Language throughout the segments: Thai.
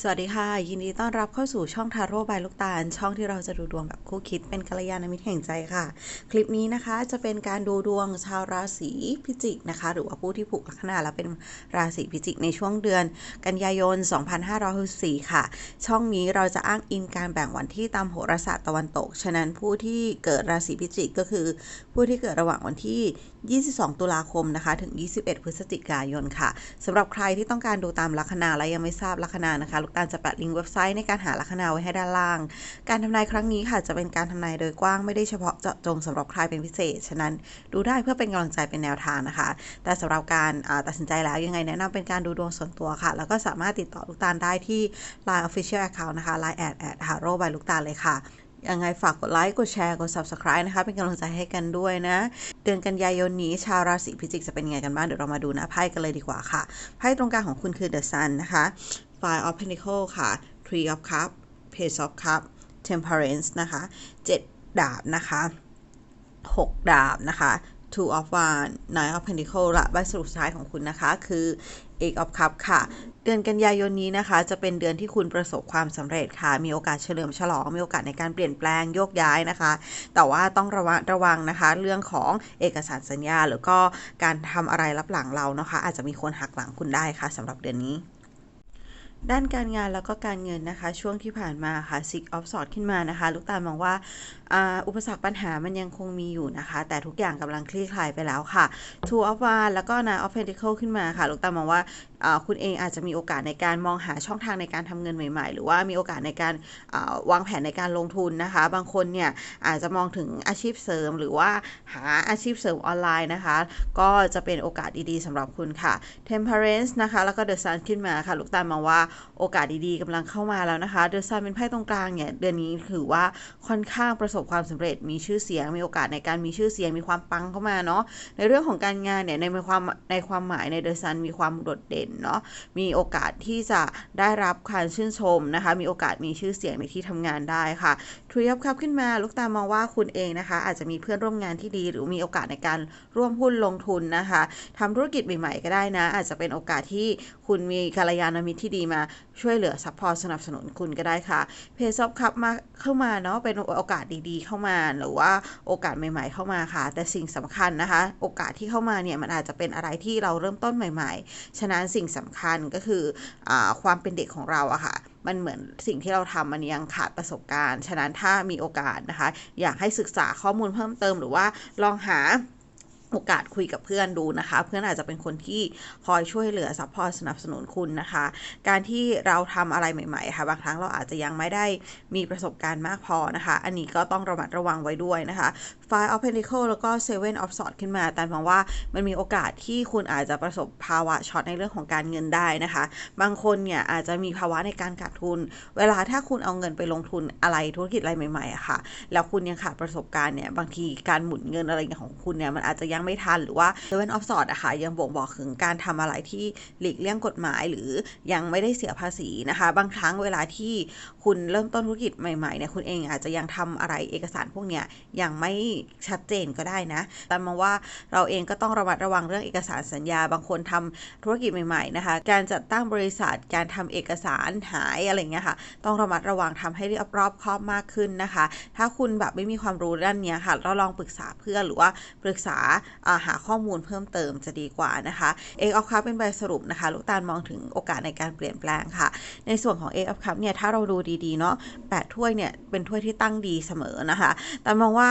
สวัสดีค่ะ ยินดีต้อนรับเข้าสู่ช่องทาโร่บายลูกตาล ช่องที่เราจะดูดวงแบบคู่คิดเป็นกัลยาณมิตรแห่งใจค่ะ คลิปนี้นะคะจะเป็นการดูดวงชาวราศีพิจิกนะคะ หรือว่าผู้ที่ผูกลัคนาและเป็นราศีพิจิกในช่วงเดือน กันยายน 2564 ค่ะ ช่องนี้เราจะอ้างอิงการแบ่งวันที่ตามโหราศาสตร์ตะวันตก ฉะนั้นผู้ที่เกิดราศีพิจิกก็คือ ผู้ที่เกิดระหว่างวันที่ 22 ตุลาคมนะคะ ถึง 21 พฤศจิกายนค่ะสำหรับใครที่ต้องการดูตามลัคนาและยังไม่ทราบลัคนานะคะ ลูกตาลจะแปะลิงก์เว็บไซต์ในการหาลัคนาไว้ให้ด้านล่าง การทำนายครั้งนี้ค่ะ จะเป็นการทำนายโดยกว้างไม่ได้เฉพาะเจาะจงสำหรับใครเป็นพิเศษ ฉะนั้นดูได้เพื่อเป็นกำลังใจเป็นแนวทางนะคะ แต่สำหรับการตัดสินใจแล้วยังไงแนะนำเป็นการดูดวงส่วนตัวค่ะ แล้วก็สามารถติดต่อลูกตาลได้ที่ Line Official Account นะคะ Line แอดแอดฮาโร่บลูกตาลเลยค่ะ ยังไงฝากกดไลค์ กดแชร์ กด Subscribe นะคะ เป็นกำลังใจให้กันด้วยนะ เดือนกันยายนนี้ชาวราศีพิจิกจะเป็นไงกันบ้าง เดี๋ยวเรามาดูนะไพ่กันเลยดีกว่าค่ะ ไพ่ตรงกลางของคุณคือ The Sun นะคะ Five of Pentacle ค่ะ Three of Cup Page of Cup Temperance นะคะ 7 ดาบนะคะ 6 ดาบนะคะ Two of Wands Nine of Pentacle และใบสรุปสุดท้ายของคุณนะคะ คือ Eight of Cup ค่ะ เดือนกันยายนนี้นะคะ จะเป็นเดือนที่คุณประสบความสำเร็จค่ะ มีโอกาสเฉลิมฉลอง มีโอกาสในการเปลี่ยนแปลงโยกย้ายนะคะ แต่ว่าต้องระวังระวังนะคะ เรื่องของเอกสารสัญญา หรือก็การทำอะไรรับหลังเรานะคะ อาจจะมีคนหักหลังคุณได้ค่ะสำหรับเดือนนี้ ด้านการงานแล้วก็การเงินนะคะ ช่วงที่ผ่านมาค่ะซิกออฟสอดขึ้นมานะคะ ลูกตาลมองว่าอ,าอุปสรรคปัญหามันยังคงมีอยู่นะคะ แต่ทุกอย่างกำลังคลี่คลายไปแล้วค่ะ Two of w a n d แล้วก็น i n e of Pentacle ขึ้นมาค่ะ ลูกตาลมองว่าคุณเองอาจจะมีโอกาสในการมองหาช่องทางในการทำเงินใหม่ ๆ หรือว่ามีโอกาสในการวางแผนในการลงทุนนะคะ บางคนเนี่ยอาจจะมองถึงอาชีพเสริม หรือว่าหาอาชีพเสริมออนไลน์นะคะ ก็จะเป็นโอกาสดีๆสำหรับคุณค่ะ Temperance นะคะ แล้วก็ The Sun ขึ้นมาค่ะ ลูกตาลมองว่าโอกาสดีๆกำลังเข้ามาแล้วนะคะ The Sun เป็นไพ่ตรงกลางเนี่ยเดือนนี้ถือว่าค่อนข้างประสบความสำเร็จมีชื่อเสียง มีโอกาสในการมีชื่อเสียงมีความปังเข้ามาเนาะในเรื่องของการงานเนี่ยในความในความหมายใน The Sun มีความโดดเด่นเนาะมีโอกาสที่จะได้รับการชื่นชมนะคะ มีโอกาสมีชื่อเสียงในที่ทำงานได้ค่ะ ทรีอัพคัพขึ้นมาลูกตามองว่าคุณเองนะคะ อาจจะมีเพื่อนร่วมงานที่ดี หรือมีโอกาสในการร่วมหุ้นลงทุนนะคะทำธุรกิจใหม่ๆก็ได้นะ อาจจะเป็นโอกาสที่คุณมีกัลยาณมิตรที่ดีมาช่วยเหลือซัพพอร์ตสนับสนุนคุณก็ได้ค่ะเพย์ซอฟคัพมาเข้ามาเนาะเป็นโอกาสดีๆ เข้ามาหรือว่าโอกาสใหม่ ๆ เข้ามาค่ะ แต่สิ่งสำคัญนะคะ โอกาสที่เข้ามาเนี่ยมันอาจจะเป็นอะไรที่เราเริ่มต้นใหม่ ๆ ฉะนั้นสิ่งสำคัญก็คืออความเป็นเด็กของเราอะค่ะ มันเหมือนสิ่งที่เราทำมันยังขาดประสบการณ์ ฉะนั้นถ้ามีโอกาสนะคะ อยากให้ศึกษาข้อมูลเพิ่มเติมหรือว่าลองหาโอกาสคุยกับเพื่อนดูนะคะ เพื่อนอาจจะเป็นคนที่คอยช่วยเหลือซัพพอร์ตสนับสนุนคุณนะคะ การที่เราทำอะไรใหม่ๆค่ะ บางครั้งเราอาจจะยังไม่ได้มีประสบการณ์มากพอนะคะ อันนี้ก็ต้องระมัดระวังไว้ด้วยนะคะ Five of Pentacles แล้วก็ Seven of Swords ขึ้นมา แต่มองว่ามันมีโอกาสที่คุณอาจจะประสบภาวะช็อตในเรื่องของการเงินได้นะคะ บางคนเนี่ยอาจจะมีภาวะในการขาดทุน เวลาถ้าคุณเอาเงินไปลงทุนอะไรธุรกิจอะไรใหม่ๆอะค่ะ แล้วคุณยังขาดประสบการณ์เนี่ย บางทีการหมุนเงินอะไรของคุณเนี่ย มันอาจจะยังไม่ทันหรือว่า Seven of Swords อะค่ะ ยังบ่งบอกถึงการทำอะไรที่หลีกเลี่ยงกฎหมาย หรือยังไม่ได้เสียภาษีนะคะ บางครั้งเวลาที่คุณเริ่มต้นธุรกิจใหม่ๆเนี่ยคุณเองอาจจะยังทำอะไรเอกสารพวกเนี้ยยังไม่ชัดเจนก็ได้นะ แต่มองว่าเราเองก็ต้องระมัดระวังเรื่องเอกสารสัญญา บางคนทำธุรกิจใหม่ๆนะคะ การจัดตั้งบริษัท การทำเอกสารหายอะไรเงี้ยค่ะ ต้องระมัดระวังทำให้รอบรอบคอบมากขึ้นนะคะ ถ้าคุณแบบไม่มีความรู้ด้านเนี้ยค่ะ เราลองปรึกษาเพื่อนหรือว่าปรึกษาหาข้อมูลเพิ่มเติมจะดีกว่านะคะเอกออฟคัพเป็นใบสรุปนะคะ ลูกตาลมองถึงโอกาสในการเปลี่ยนแปลงค่ะ ในส่วนของเอกออฟคัพเนี่ย ถ้าเราดูดีๆเนาะแปดถ้วยเนี่ย เป็นถ้วยที่ตั้งดีเสมอนะคะ แต่มองว่า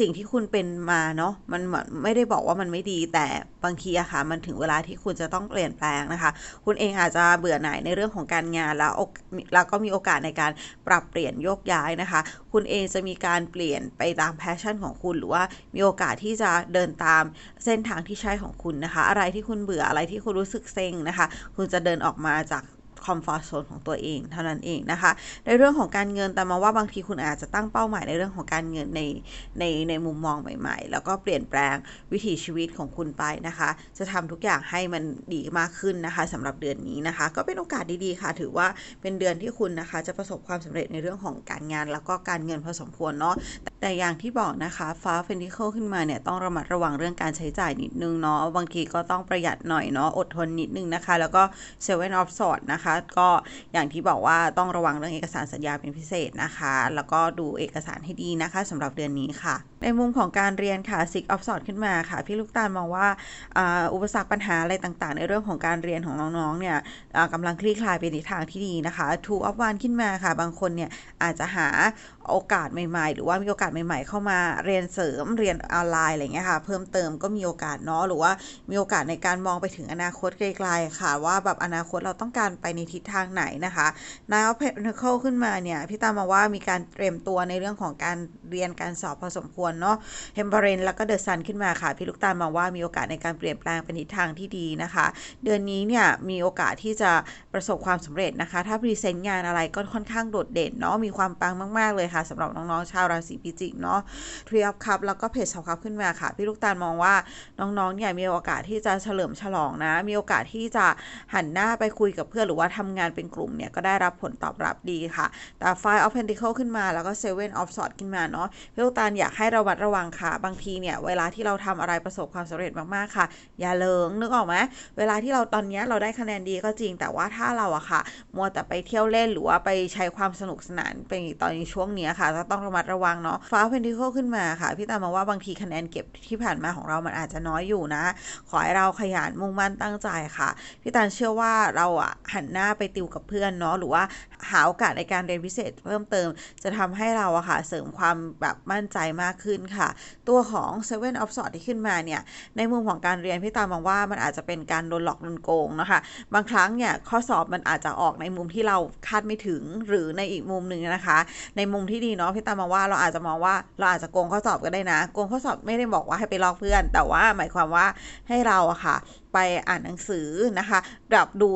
สิ่งที่คุณเป็นมาเนาะมันไม่ได้บอกว่ามันไม่ดีแต่บางทีอะค่ะ มันถึงเวลาที่คุณจะต้องเปลี่ยนแปลงนะคะ คุณเองอาจจะเบื่อหน่ายในเรื่องของการงานแล้วแล้วก็มีโอกาสในการปรับเปลี่ยนโยกย้ายนะคะ คุณเองจะมีการเปลี่ยนไปตามแพชชั่นของคุณ หรือว่ามีโอกาสที่จะเดินตามเส้นทางที่ใช่ของคุณนะคะ อะไรที่คุณเบื่ออะไรที่คุณรู้สึกเซ็งนะคะ คุณจะเดินออกมาจาก คอมฟอร์ทโซนของตัวเองเท่านั้นเองนะคะ ในเรื่องของการเงินแต่มาว่าบางทีคุณอาจจะตั้งเป้าหมายในเรื่องของการเงินในในในมุมมองใหม่ ๆ แล้วก็เปลี่ยนแปลงวิถีชีวิตของคุณไปนะคะ จะทำทุกอย่างให้มันดีมากขึ้นนะคะสำหรับเดือนนี้นะคะ ก็เป็นโอกาสดีๆค่ะ ถือว่าเป็นเดือนที่คุณนะคะ จะประสบความสำเร็จในเรื่องของการงานแล้วก็การเงินพอสมควรเนาะแต่อย่างที่บอกนะคะฟ้าเฟนิเคิลขึ้นมาเนี่ยต้องระมัดระวังเรื่องการใช้จ่ายนิดนึงเนาะบางทีก็ต้องประหยัดหน่อยเนาะอดทนนิดนึงนะคะ แล้วก็เซเว่นออฟสอดนะคะ ก็อย่างที่บอกว่าต้องระวังเรื่องเอกสารสัญญาเป็นพิเศษนะคะ แล้วก็ดูเอกสารให้ดีนะคะสำหรับเดือนนี้ค่ะ ในมุมของการเรียนค่ะซิกออฟสอดขึ้นมาค่ะ พี่ลูกตาลมองว่าอุปสรรคปัญหาอะไรต่างๆ ในเรื่องของการเรียนของน้องๆเนี่ยกำลังคลี่คลายไปในทางที่ดีนะคะทูออฟวานขึ้นมาค่ะ บางคนเนี่ยอาจจะหาโอกาสใหม่ๆ หรือว่ามีโอกาสใหม่ๆ เข้ามาเรียนเสริมเรียนออนไลน์อะไรเงี้ยค่ะเพิ่มเติมก็มีโอกาสเนาะหรือว่ามีโอกาสในการมองไปถึงอนาคตไกลๆค่ะ ว่าแบบอนาคตเราต้องการไปในทิศทางไหนนะคะนายออฟเพนเคิลขึ้นมาเนี่ยพี่ตามมาว่ามีการเตรียมตัวในเรื่องของการเรียนการสอบพอสมควรเนาะเฮมเบรนแล้วก็เดอะซันขึ้นมาค่ะ พี่ลูกตาลมองว่ามีโอกาสในการเปลี่ยนแปลงเป็นทิศทางที่ดีนะคะ เดือนนี้เนี่ยมีโอกาสที่จะประสบความสำเร็จนะคะ ถ้าพรีเซนต์งานอะไรก็ค่อนข้างโดดเด่นเนาะมีความปังมาก ๆเลยค่ะสำหรับน้องๆชาวราศีพิจิกเนาะทรีอัพคัพแล้วก็เพจสอบคัพขึ้นมาค่ะ พี่ลูกตาลมองว่าน้องๆเนี่ยมีโอกาสที่จะเฉลิมฉลองนะ มีโอกาสที่จะหันหน้าไปคุยกับเพื่อนหรือว่าทำงานเป็นกลุ่มเนี่ยก็ได้รับผลตอบรับดีค่ะ แต่ไฟออฟเพนติเคิลขึ้นมาแล้วก็เซเว่นออฟสอดขึ้นมาเนาะพี่ลูกตาลอยากให้ระวัดระวังค่ะ บางทีเนี่ยเวลาที่เราทำอะไรประสบความสำเร็จมากๆค่ะ อย่าเลิงนึกออกไหมเวลาที่เราตอนนี้เราได้คะแนนดีก็จริง แต่ว่าถ้าเราอะค่ะ มัวแต่ไปเที่ยวเล่นหรือว่าไปใช้ความสนุกสนานไปตอนช่วงนี้ค่ะก็ต้องระมัดระวังเนาะฟ้าเพนทิเคิลขึ้นมาค่ะ พี่ตามมาว่าบางทีคะแนนเก็บที่ผ่านมาของเรามันอาจจะน้อยอยู่นะ ขอให้เราขยันมุ่งมั่นตั้งใจค่ะ พี่ตาลเชื่อว่าเราอะหันหน้าไปติวกับเพื่อนเนาะหรือว่าหาโอกาสในการเรียนพิเศษเพิ่มเติม จะทำให้เราอะค่ะเสริมความแบบมั่นใจมากขึ้นค่ะ ตัวของ Seven of s w o r d ที่ขึ้นมาเนี่ย ในมุมของการเรียนพี่ตามมองว่ามันอาจจะเป็นการโดนหลอกโดนโกงนะคะ บางครั้งเนี่ยข้อสอบมันอาจจะออกในมุมที่เราคาดไม่ถึงหรือในอีกมุมหนึ่งนะคะ ในมุมที่ดีเนาะพี่ตามองว่าเราอาจจะมองว่าเราอาจจะโกงข้อสอบก็ได้นะโกงข้อสอบไม่ได้บอกว่าให้ไปลอกเพื่อน แต่ว่าหมายความว่าให้เราอะค่ะ ไปอ่านหนังสือนะคะแบบดู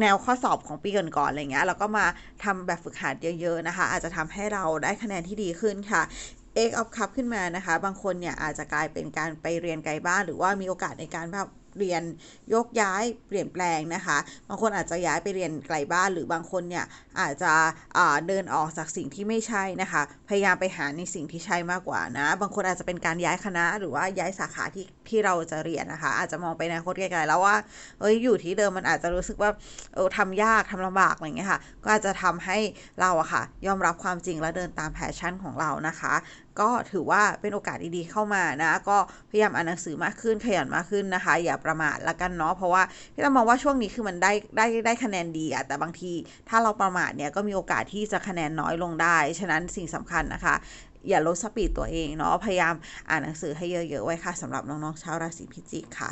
แนวข้อสอบของปีก่อนๆอะไรเงี้ยแล้วก็มาทำแบบฝึกหัดเยอะ ๆนะคะ อาจจะทำให้เราได้คะแนนที่ดีขึ้นค่ะเอกออฟคัพขึ้นมานะคะ บางคนเนี่ยอาจจะกลายเป็นการไปเรียนไกลบ้าน หรือว่ามีโอกาสในการแบบ เรียนยกย้ายเปลี่ยนแปลงนะคะ บางคนอาจจะย้ายไปเรียนไกลบ้านหรือบางคนเนี่ยอาจจะเดินออกจากสิ่งที่ไม่ใช่นะคะ พยายามไปหาในสิ่งที่ใช่มากกว่านะ บางคนอาจจะเป็นการย้ายคณะหรือว่าย้ายสาขาที่ ที่เราจะเรียนนะคะ อาจจะมองไปในโคตรไกลๆแล้วว่าเอ้ยอยู่ที่เดิมมันอาจจะรู้สึกว่าเออทำยากทำลำบากอะไรเงี้ยค่ะก็อาจจะทำให้เราอะค่ะ ยอมรับความจริงและเดินตามแพชชั่นของเรานะคะ ก็ถือว่าเป็นโอกาสดีๆเข้ามานะก็พยายามอ่านหนังสือมากขึ้นขยันมากขึ้นนะคะ อย่าประมาทละกันเนาะเพราะว่าพี่ต้องมองว่าช่วงนี้คือมันได้ได้ได้คะแนนดีอะแต่บางทีถ้าเราประมาทเนี่ยก็มีโอกาสที่จะคะแนนน้อยลงได้ ฉะนั้นสิ่งสำคัญนะคะ อย่าลดสปีดตัวเองเนาะพยายามอ่านหนังสือให้เยอะๆไว้ค่ะสำหรับน้องๆชาวราศีพิจิกค่ะ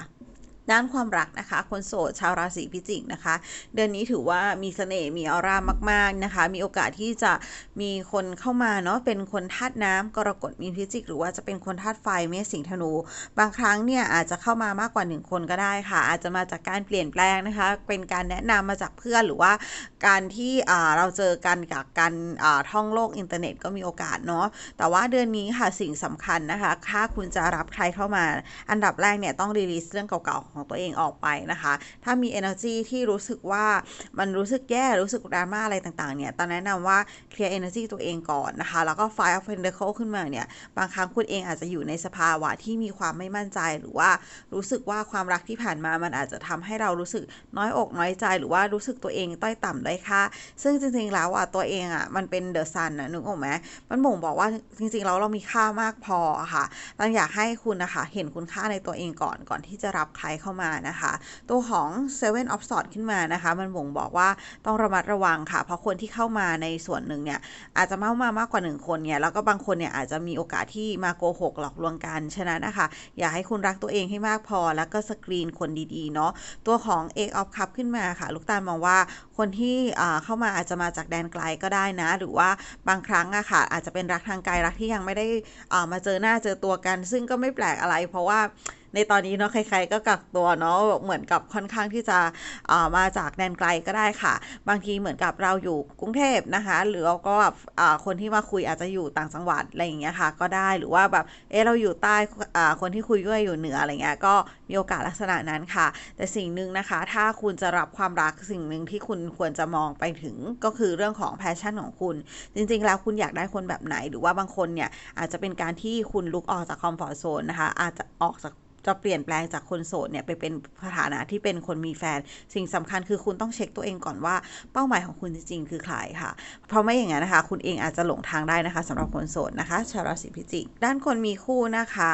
ด้านความรักนะคะ คนโสดชาวราศีพิจิกนะคะ เดือนนี้ถือว่ามีเสน่ห์มีออร่ามาก ๆนะคะ มีโอกาสที่จะมีคนเข้ามาเนาะเป็นคนธาตุน้ำกรกฎมีพิจิก หรือว่าจะเป็นคนธาตุไฟเมษสิงธนู บางครั้งเนี่ยอาจจะเข้ามามากกว่าหนึ่งคนก็ได้ค่ะ อาจจะมาจากการเปลี่ยนแปลงนะคะ เป็นการแนะนำมาจากเพื่อนหรือว่าการที่เราเจอกันกับการท่องโลกอินเทอร์เน็ตก็มีโอกาสเนาะแต่ว่าเดือนนี้ค่ะสิ่งสำคัญนะคะถ้าคุณจะรับใครเข้ามา อันดับแรกเนี่ยต้องรีลิสเรื่องเก่าๆของตัวเองออกไปนะคะ ถ้ามี energy ที่รู้สึกว่ามันรู้สึกแย่ รู้สึกดราม่าอะไรต่าง ๆ เนี่ยตอนแนะนำว่าเคลียร์ energy ตัวเองก่อนนะคะ แล้วก็ fire of pentacle ขึ้นมาเนี่ย บางครั้งคุณเองอาจจะอยู่ในสภาวะที่มีความไม่มั่นใจหรือว่ารู้สึกว่าความรักที่ผ่านมามันอาจจะทำให้เรารู้สึกน้อยอกน้อยใจ หรือว่ารู้สึกตัวเองต้อยต่ำได้ค่ะซึ่งจริงๆแล้วอะตัวเองอะมันเป็นเดอะซันนะนึกออกไหมมันบ่งบอกว่าจริงๆแล้วเรามีค่ามากพอค่ะตันอยากให้คุณนะคะเห็นคุณค่าในตัวเองก่อนก่อนที่จะรับใครเข้ามานะคะ ตัวของ Seven of s w o r d ขึ้นมานะคะ มันบ่งบอกว่าต้องระมัดระวังค่ะ เพราะคนที่เข้ามาในส่วนหนึ่งเนี่ย อาจจะเมามามากกว่าหนึ่งคนเนี่ย แล้วก็บางคนเนี่ย อาจจะมีโอกาสที่มาโกหกหลอกลวงกันฉะนั้นนะคะ อย่าให้คุณรักตัวเองให้มากพอ แล้วก็สกรีนคนดีๆ เนาะตัวของ Eight of Cup ขึ้นมาค่ะลูกตาลมองว่าคนที่เข้ามาอาจจะมาจากแดนไกลก็ได้นะ หรือว่าบางครั้งอะค่ะอาจจะเป็นรักทางไกลรักที่ยังไม่ได้มาเจอหน้าเจอตัวกัน ซึ่งก็ไม่แปลกอะไร เพราะว่า ในตอนนี้เนาะใครๆก็กักตัวเนาะเหมือนกับค่อนข้างที่จะามาจากแดนไกลก็ได้ค่ะ บางทีเหมือนกับเราอยู่กรุงเทพนะคะ หรือก็แบบคนที่มาคุยอาจจะอยู่ต่างจังหวัดอะไรอย่างเงี้ยค่ะ ก็ได้หรือว่าแบบเออเราอยู่ใต้คนที่คุยด้วยอยู่เหนืออะไรเงี้ยก็มีโอกาสลักษณะนั้นค่ะ แต่สิ่งหนึ่งนะคะ ถ้าคุณจะรับความรักสิ่งหนึ่งที่คุณควรจะมองไปถึงก็คือเรื่องของแพชชั่นของคุณ จริง ๆ แล้วคุณอยากได้คนแบบไหน หรือว่าบางคนเนี่ยอาจจะเป็นการที่คุณลุกออกจากคอมฟอร์ทโซนนะคะอาจจะออกจาก จะเปลี่ยนแปลงจากคนโสดเนี่ยไปเป็นสถานะที่เป็นคนมีแฟน สิ่งสำคัญคือคุณต้องเช็คตัวเองก่อนว่าเป้าหมายของคุณจริงๆคือใครค่ะ เพราะไม่อย่างนั้นนะคะ คุณเองอาจจะหลงทางได้นะคะสำหรับคนโสดนะคะชาวราศีพิจิก ด้านคนมีคู่นะคะ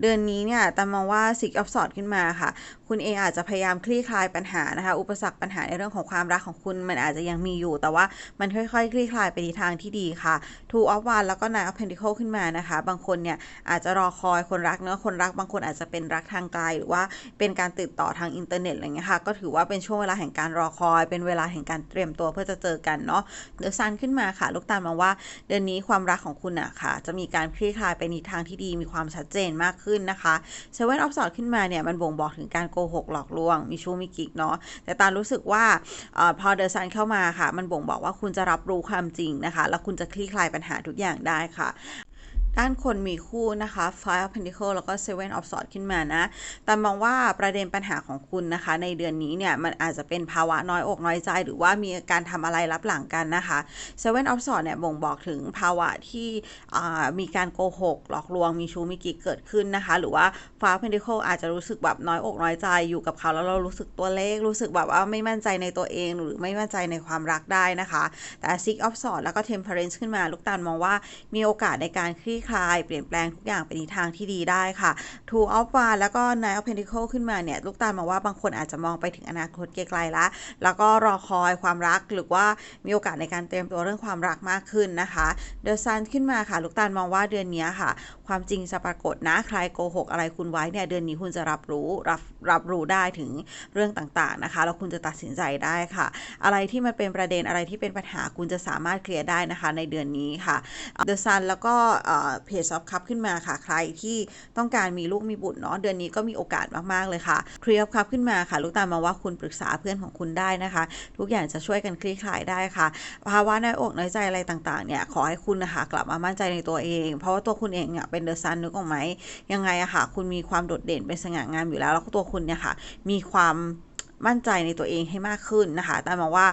เดือนนี้เนี่ยแต่มองว่าสิกอัพสอดขึ้นมาค่ะ คุณเองอาจจะพยายามคลี่คลายปัญหานะคะ อุปสรรคปัญหาในเรื่องของความรักของคุณมันอาจจะยังมีอยู่ แต่ว่ามันค่อยๆ คลี่คลายไปในทางที่ดีค่ะ Two of Wands แล้วก็ Nine of Pentacles ขึ้นมานะคะ บางคนเนี่ยอาจจะรอคอยคนรักเนื้อะคนรักบางคนอาจจะเป็นรักทางไกลหรือว่าเป็นการติดต่อทางอินเทอร์เน็ตอะไรเงี้ยค่ะก็ถือว่าเป็นช่วงเวลาแห่งการรอคอย เป็นเวลาแห่งการเตรียมตัวเพื่อจะเจอกันเนาะเดือซันขึ้นมาค่ะ ลูกตาลมองว่าเดือนนี้ความรักของคุณอะค่ะ จะมีการคลี่คลายไปในทางที่ดีมีความชัดเจนมากขึ้นนะคะเซเว่นออฟสอดขึ้นมาเนี่ยมันบ่งบอกถึงการโกหกหลอกลวง มีชู้มีกิ๊กเนาะแต่ตาลรู้สึกว่าอพอเดอะซันเข้ามาค่ะ มันบ่งบอกว่าคุณจะรับรู้ความจริงนะคะ แล้วคุณจะคลี่คลายปัญหาทุกอย่างได้ค่ะ ด้านคนมีคู่นะคะ Five of Pentacles แล้วก็ Seven of Swords ขึ้นมานะ แต่มองว่าประเด็นปัญหาของคุณนะคะ ในเดือนนี้เนี่ยมันอาจจะเป็นภาวะน้อยอกน้อยใจ หรือว่ามีการทำอะไรรับหลังกันนะคะ Seven of Swords เนี่ยบ่งบอกถึงภาวะที่มีการโกหก หลอกลวงมีชู้มีกิ๊กเกิดขึ้นนะคะ หรือว่า Five of Pentacles อาจจะรู้สึกแบบน้อยอกน้อยใจอยู่กับเขาแล้วเรารู้สึกตัวเล็กรู้สึกแบบว่าไม่มั่นใจในตัวเองหรือไม่มั่นใจในความรักได้นะคะ แต่ Six of s w o r d แล้วก็ Temperance ขึ้นมาลูกตาลมองว่ามีโอกาสในการคลี่คลาย เปลี่ยนแปลงทุกอย่างไปในทางที่ดีได้ค่ะ Two of w a n d แล้วก็ Nine of Pentacle ขึ้นมาเนี่ยลูกตาลมองว่าบางคนอาจจะมองไปถึงอนาคตไกลๆละแล้วก็รอคอยความรักหรือว่ามีโอกาสในการเตรียมตัวเรื่องความรักมากขึ้นนะคะ The Sun ขึ้นมาค่ะ ลูกตาลมองว่าเดือนนี้ค่ะ ความจริงจะปรากฏนะใครโกหกอะไรคุณไว้เนี่ยเดือนนี้คุณจะรับรู้รับรับรู้ได้ถึงเรื่องต่างๆนะคะแล้วคุณจะตัดสินใจได้ค่ะ อะไรที่มันเป็นประเด็นอะไรที่เป็นปัญหาคุณจะสามารถเคลียร์ได้นะคะในเดือนนี้ค่ะ The Sun แล้วก็เพจ of Cup ขึ้นมาค่ะ ใครที่ต้องการมีลูกมีบุตรเนาะเดือนนี้ก็มีโอกาสมากๆเลยค่ะ c r e e of Cup ขึ้นมาค่ะ ลูกตาลมองว่าคุณปรึกษาเพื่อนของคุณได้นะคะ ทุกอย่างจะช่วยกันคลี่คลายได้ค่ะภาวะน้อยอกน้อยใจอะไรต่างๆเนี่ยขอให้คุณนะคะกลับมามั่นใจในตัวเอง เพราะว่าตัวคุณเองเนี่ยเป็นเดอะซันนึกออกไหมยังไงอะค่ะ คุณมีความโดดเด่นเป็นสง่างามอยู่แล้ว แล้วตัวคุณเนี่ยค่ะ มีความ มั่นใจในตัวเองให้มากขึ้นนะคะแต่มองว่า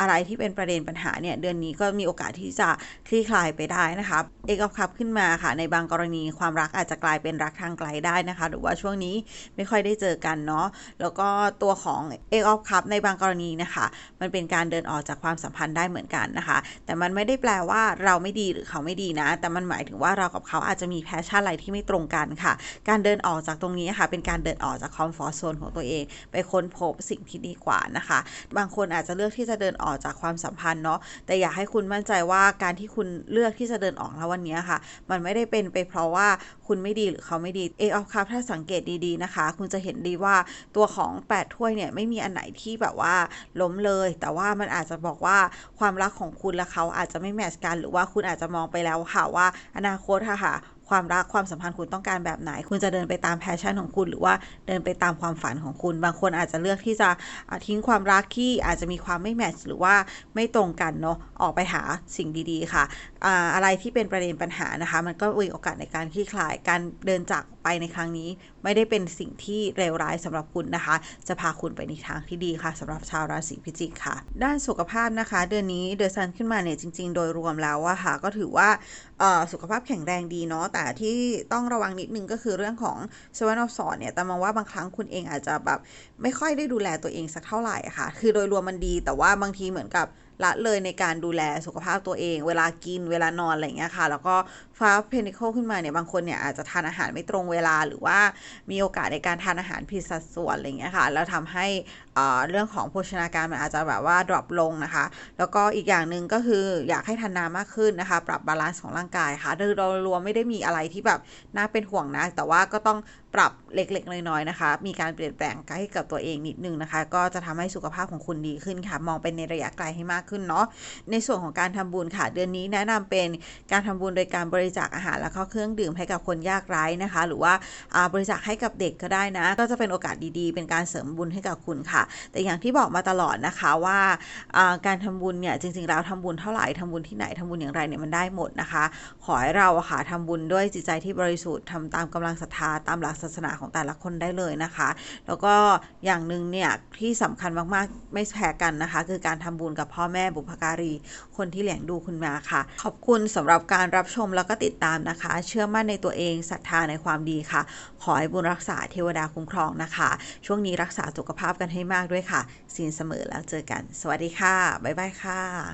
อะไรที่เป็นประเด็นปัญหาเนี่ยเดือนนี้ก็มีโอกาสที่จะคลี่คลายไปได้นะคะเอกคับขึ้นมาค่ะ ในบางกรณีความรักอาจจะกลายเป็นรักทางไกลได้นะคะ หรือว่าช่วงนี้ไม่ค่อยได้เจอกันเนาะแล้วก็ตัวของเอกคับในบางกรณีนะคะ มันเป็นการเดินออกจากความสัมพันธ์ได้เหมือนกันนะคะ แต่มันไม่ได้แปลว่าเราไม่ดีหรือเขาไม่ดีนะ แต่มันหมายถึงว่าเรากับเขาอาจจะมีแพชชั่นอะไรที่ไม่ตรงกันค่ะ การเดินออกจากตรงนี้ค่ะ เป็นการเดินออกจากคอมฟอร์ทโซนของตัวเอง ไปค้นพบสิ่งที่ดีกว่านะคะ บางคนอาจจะเลือกที่จะเดินออกจากความสัมพันธ์เนาะแต่อยากให้คุณมั่นใจว่าการที่คุณเลือกที่จะเดินออกแล้ววันนี้ค่ะ มันไม่ได้เป็นไปเพราะว่าคุณไม่ดีหรือเขาไม่ดีเอออฟคัพถ้าสังเกตดีๆนะคะ คุณจะเห็นดีว่าตัวของ 8 ถ้วยเนี่ยไม่มีอันไหนที่แบบว่าล้มเลย แต่ว่ามันอาจจะบอกว่าความรักของคุณและเขาอาจจะไม่แมทช์กัน หรือว่าคุณอาจจะมองไปแล้วค่ะว่าอนาคตค่ะ ความรักความสัมพันธ์คุณต้องการแบบไหน คุณจะเดินไปตามแพชชั่นของคุณ หรือว่าเดินไปตามความฝันของคุณ บางคนอาจจะเลือกที่จะทิ้งความรักที่อาจจะมีความไม่แมทช์หรือว่าไม่ตรงกันเนาะออกไปหาสิ่งดีๆค่ะอะไรที่เป็นประเด็นปัญหานะคะ มันก็มีโอกาสในการคลี่คลายการเดินจากไปในครั้งนี้ ไม่ได้เป็นสิ่งที่เลวร้ายสำหรับคุณนะคะ จะพาคุณไปในทางที่ดีค่ะสำหรับชาวราศีพิจิกค่ะ ด้านสุขภาพนะคะ เดือนนี้เดือนซันขึ้นมาเนี่ยจริง ๆ โดยรวมแล้วอะค่ะ ก็ถือว่าสุขภาพแข็งแรงดีเนาะแต่ที่ต้องระวังนิดนึงก็คือเรื่องของเซเว่นออฟสอนเนี่ยแต่มองว่าบางครั้งคุณเองอาจจะแบบไม่ค่อยได้ดูแลตัวเองสักเท่าไหร่ค่ะ คือโดยรวมมันดีแต่ว่าบางทีเหมือนกับละเลยในการดูแลสุขภาพตัวเอง เวลากินเวลานอนอะไรเงี้ยค่ะ แล้วก็ ฟ้าเพนิคิลขึ้นมาเนี่ยบางคนเนี่ยอาจจะทานอาหารไม่ตรงเวลาหรือว่ามีโอกาสในการทานอาหารผิดสัดส่วนอะไรเงี้ยค่ะแล้วทำให้เรื่องของโภชนาการมันอาจจะแบบว่าดรอปลงนะคะ แล้วก็อีกอย่างหนึ่งก็คืออยากให้ทานน้ำมากขึ้นนะคะ ปรับบาลานซ์ของร่างกายค่ะโดยเรารวมไม่ได้มีอะไรที่แบบน่าเป็นห่วงนะ แต่ว่าก็ต้องปปรับเล็กๆน้อยๆนะคะ มีการเปลี่ยนแปลงให้กับตัวเองนิดนึงนะคะ ก็จะทำให้สุขภาพของคุณดีขึ้นค่ะ มองไปในระยะไกลให้มากขึ้นเนาะในส่วนของการทำบุญค่ะ เดือนนี้แนะนำเป็นการทำบุญโดยการบริริจาคอาหารแล้วก็เครื่องดื่มให้กับคนยากไร้นะคะ หรือว่าบริจาคให้กับเด็กก็ได้นะ ก็จะเป็นโอกาสดีๆ เป็นการเสริมบุญให้กับคุณค่ะ แต่อย่างที่บอกมาตลอดนะคะว่าการทำบุญเนี่ยจริงๆแล้วทำบุญเท่าไหร่ทำบุญที่ไหนทำบุญอย่างไรเนี่ยมันได้หมดนะคะ ขอให้เราค่ะทำบุญด้วยจิตใจที่บริสุทธิ์ทำตามกำลังศรัทธาตามหลักศาสนาของแต่ละคนได้เลยนะคะ แล้วก็อย่างหนึ่งเนี่ยที่สำคัญมากๆไม่แพ้กันนะคะ คือการทำบุญกับพ่อแม่บุพการี คนที่เลี้ยงดูคุณมาค่ะ ขอบคุณสำหรับการรับชมแล้วก็ติดตามนะคะ เชื่อมั่นในตัวเองศรัทธาในความดีค่ะ ขอให้บุญรักษาเทวดาคุ้มครองนะคะ ช่วงนี้รักษาสุขภาพกันให้มากด้วยค่ะสินเสมอแล้วเจอกัน สวัสดีค่ะ บ๊ายบายค่ะ